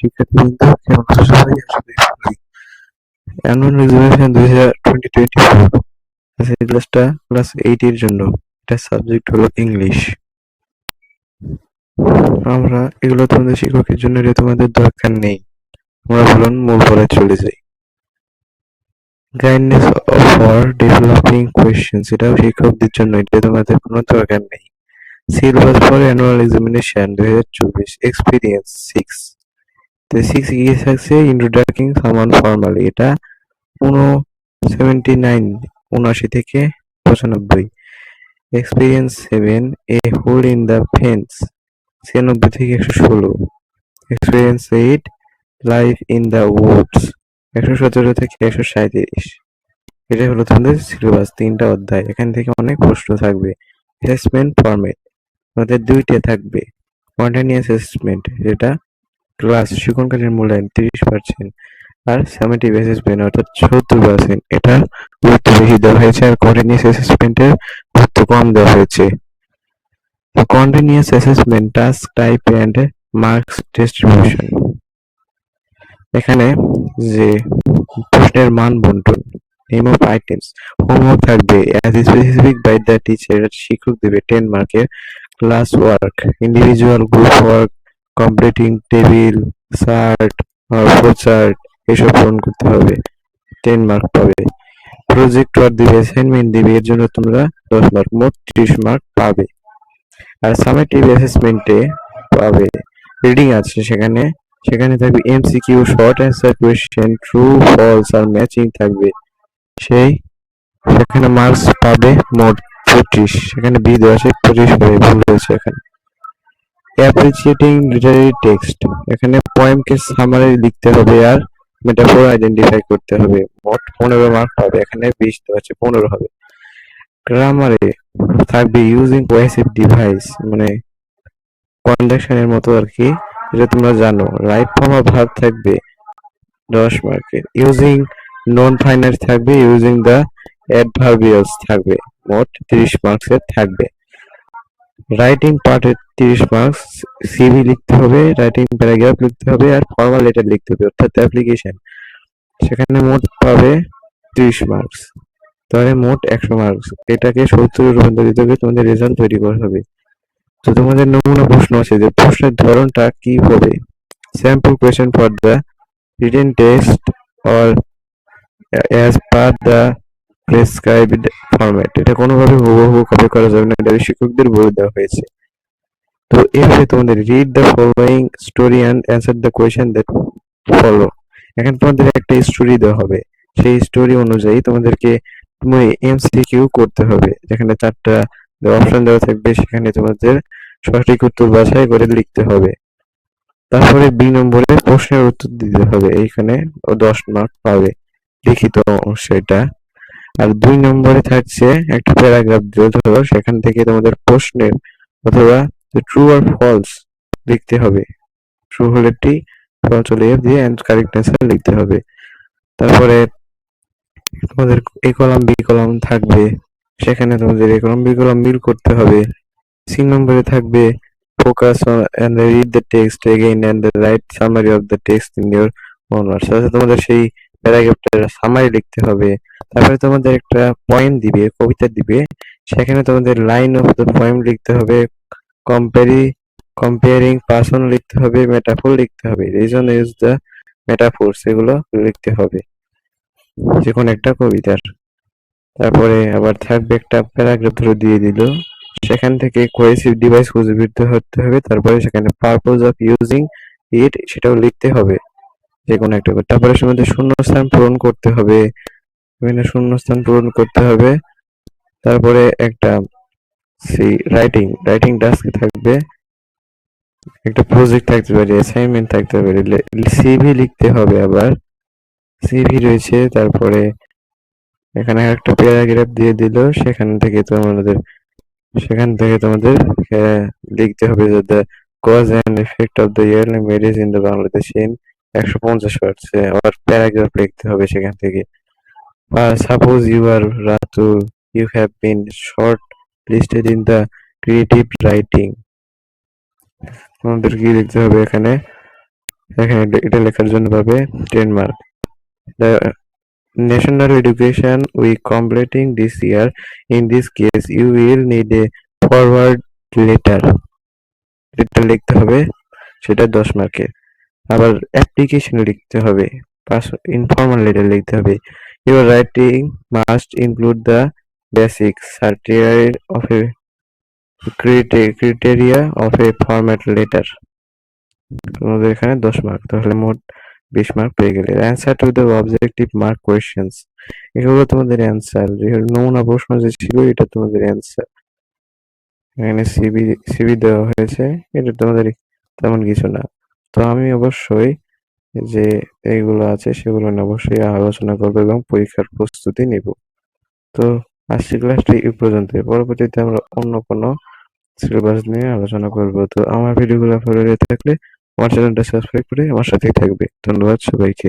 শিক্ষার্থীবৃন্দ কেমন আছো সবাই আশা করি ভালোই। অ্যানুয়াল এক্সামিনেশন দুই হাজার টোয়েন্টি টোয়েন্টি ফোর ক্লাসটা ক্লাস এইট এর জন্য। এটা সাবজেক্ট হলো ইংলিশ আমরা এগুলো তোমাদের শিক্ষকের জন্য এটা তোমাদের দরকার নেই, আমরা বলুন মূল পড়ায় চলে যাই। গাইডনেস ফর ডেভেলপিং কোয়েশ্চেন্স এটাও শিক্ষকদের জন্য, এটা তোমাদের কোনো দরকার নেই। সিলেবাস ফর অ্যানুয়াল এক্সামিনেশন দুই হাজার চব্বিশ। এক্সপিরিয়েন্স সিক্স তো সিক্স গিয়ে থাকছে ইন্ট্রোডাক্টিং সামান ফর্মালি এটা উনো সেভেন্টি নাইন উনআশি থেকে পঁচানব্বই। Experience seven a hole in the fence ছিয়ানব্বই থেকে একশো ষোলো। Experience eight life in the woods একশো সতেরো থেকে একশো সাঁইত্রিশ। এটা হলো তোমাদের সিলেবাস তিনটা অধ্যায়। এখান থেকে অনেক প্রশ্ন থাকবে। অ্যাসেসমেন্ট ফরম্যাট তোমাদের দুইটা থাকবে। কন্টিনিউয়াস অ্যাসেসমেন্ট যেটা ক্লাস শিক্ষণকালীন মূল্যায়ন তিরিশ পার্সেন্ট আর সামেটিভ অ্যাসেসমেন্ট অর্থাৎ সত্তর পার্সেন্ট এটা গুরুত্ব বেশি দেওয়া হয়েছে আর কন্টিনিউয়াস অ্যাসেসমেন্টের গুরুত্ব কম দেওয়া হয়েছে। Continuous assessment task type and marks distribution এখানে যে প্রশ্নের মান বন্টন নেম অফ আইটেমস হোমওয়ার্ক থাকবে as specific by the teacher শিক্ষক দেবে টেন মার্কের class work individual group work completing table chart flow chart এসব পূরণ করতে হবে। টেন মার্ক পাবে। প্রজেক্ট ওয়ার্ক দিবে অ্যাসাইনমেন্ট দিবে, এর জন্য তোমরা দশ মার্ক মোট ত্রিশ মার্ক পাবে। আর সামেটিভ অ্যাসেসমেন্টে পাবে। রিডিং আছে সেখানে। সেখানে থাকবে MCQ short answer question true false আর ম্যাচিং থাকবে। সেই, সেখানে মার্কস পাবে মোট পঁচিশ। সেখানে বি দেওয়া আছে, পঁচিশ হবে ভুল হয়েছে এখানে। অ্যাপ্রিসিয়েটিং লিটারারি টেক্সট এখানে পয়েমকে সামারি লিখতে হবে আর মেটাফোর আইডেন্টিফাই করতে হবে। মোট পনেরো মার্ক পাবে, এখানে বিশ দেওয়া আছে, পনেরো হবে। গ্রামারে থাকবে ইউজিং কোয়েসিভ ডিভাইস মানে কন্ডাকশনের মতো আর কি, যেটা তোমরা জানো। রাইট ফর্ম অফ ভার্ব থাকবে দশ মার্কের ইউজিং নন ফাইনাল থাকবে ইউজিং দ্য অ্যাডভার্বিয়ালস থাকবে। মোট তিরিশ মার্কসের থাকবে। রাইটিং পার্টে তিরিশ মার্কস সিভি লিখতে হবে রাইটিং প্যারাগ্রাফ লিখতে হবে আর ফর্মাল লেটার লিখতে হবে, অর্থাৎ অ্যাপ্লিকেশন সেখানে মোট পাবে তিরিশ মার্কস তাহলে মোট একশো মার্কস এটাকে সত্তরে রূপান্তরিত করে তোমাদের রেজাল্ট তৈরি করা হবে। তো তোমাদের নমুনা প্রশ্ন আছে যে প্রশ্নের ধরনটা কি হবে? Sample question for the written test or as per the prescribed format এটা কোনোভাবে হুবহু কপি করা যাবে না, এটা শিক্ষকদের বলে দেওয়া হয়েছে। তো এভাবে তোমাদের read the following story and answer the question that follow এখন তোমাদের একটা স্টোরি দেওয়া হবে। সেই স্টোরি অনুযায়ী তোমাদেরকে তুমি এমসিকিউ করতে হবে। যেখানে চারটা অপশন দেওয়া থাকবে, সেখানে তোমাদের সঠিক উত্তর বাছাই করে লিখতে হবে। তারপরে বি নম্বরে প্রশ্নের উত্তর দিতে হবে। এইখানে দশ মার্ক পাবে। লিখিত অংশ এটা। আর দুই নম্বরে থাকছে একটা প্যারাগ্রাফ দিতে হবে সেখান থেকে তোমাদের প্রশ্নের অথবা ট্রু আর ফলস লিখতে হবে। ট্রু হলে টি ফলস হলে এফ দিয়ে অ্যান্ড কারেক্ট অ্যান্সার লিখতে হবে। তারপরে তোমাদের এ কলাম বি কলাম থাকবে। সেখানে তোমাদের এ কলাম বি কলাম মিল করতে হবে। সি নম্বরে থাকবে focus on and read the text again and write summary of the text in your own words অর্থাৎ তোমাদের সেই প্যারাগ্রাফটার সামারি লিখতে হবে। তারপরে তোমাদের একটা পয়েম দিবে, কবিতা দিবে। সেখানে তোমাদের লাইন অফ দ্য পয়েম লিখতে হবে কম্পেরি কম্পেয়ারিং পার্সন লিখতে হবে মেটাফোর লিখতে হবে। রিজন ইউজ দ্য মেটাফোর সেগুলো লিখতে হবে। যে কোনো একটা কবিতার। তারপরে আবার থাকবে একটা প্যারাগ্রাফ ধরে দিয়ে দিল। সেখান থেকে কোয়েসিভ ডিভাইস খুঁজে বের করতে হবে। তারপরে সেখানে পারপোজ অফ ইউজিং ইট সেটাও লিখতে হবে। যে কোনো একটা করে তারপরে সে মধ্যে শূন্যস্থান পূরণ করতে হবে। এখানে শূন্যস্থান পূরণ করতে হবে। তারপরে একটা, সি রাইটিং রাইটিং টাস্ক থাকবে। একটা প্রজেক্ট থাকতে পারে অ্যাসাইনমেন্ট থাকতে পারে। সিভি লিখতে হবে আবার। সিভি রয়েছে, তারপরে এখানে একটা প্যারাগ্রাফ দিয়ে দিল। সেখান থেকে তোমাদের সেখান থেকে তোমাদের লিখতে হবে। যে the cause and effect of the early marriage in the Bangladesh in একশো পঞ্চাশ ওয়ার্ডস আবার প্যারাগ্রাফ লিখতে হবে সেখান থেকে। আর suppose you are Ratul you have been shortlisted in the creative writing তোমাদের কি লিখতে হবে এখানে। এখানে এটা- লেখার জন্য পাবে ten mark the national education week completing this year in this case, you will need a forward letter লিখতে হবে, সেটা দশ মার্কের আবার অ্যাপ্লিকেশন লিখতে হবে ইনফর্মাল লেটার লিখতে হবে। Your writing must include the basic certified of a criteria of a format letter তোমাদের এখানে দশ মার্ক তাহলে মোট বিশ মার্ক পেয়ে গেলে। Answer to the objective mark questions এগুলো তোমাদের অ্যান্সার নমুনা প্রশ্ন যে ছিল, এটা তোমাদের অ্যান্সার এখানে সিবি সিবি দেওয়া হয়েছে, এটা তোমাদের তেমন কিছু না। তো আমি অবশ্যই যে এইগুলো আছে সেগুলো নিয়ে অবশ্যই আলোচনা করব এবং পরীক্ষার প্রস্তুতি নিব। তো আজকের ক্লাসটি এই পর্যন্ত পরবর্তীতে আমরা অন্য কোনো সিলেবাস নিয়ে আলোচনা করব। তো আমার ভিডিওগুলো লেগে থাকলে আমার চ্যানেলটা সাবস্ক্রাইব করে আমার সাথেই থাকবে। ধন্যবাদ সবাইকে।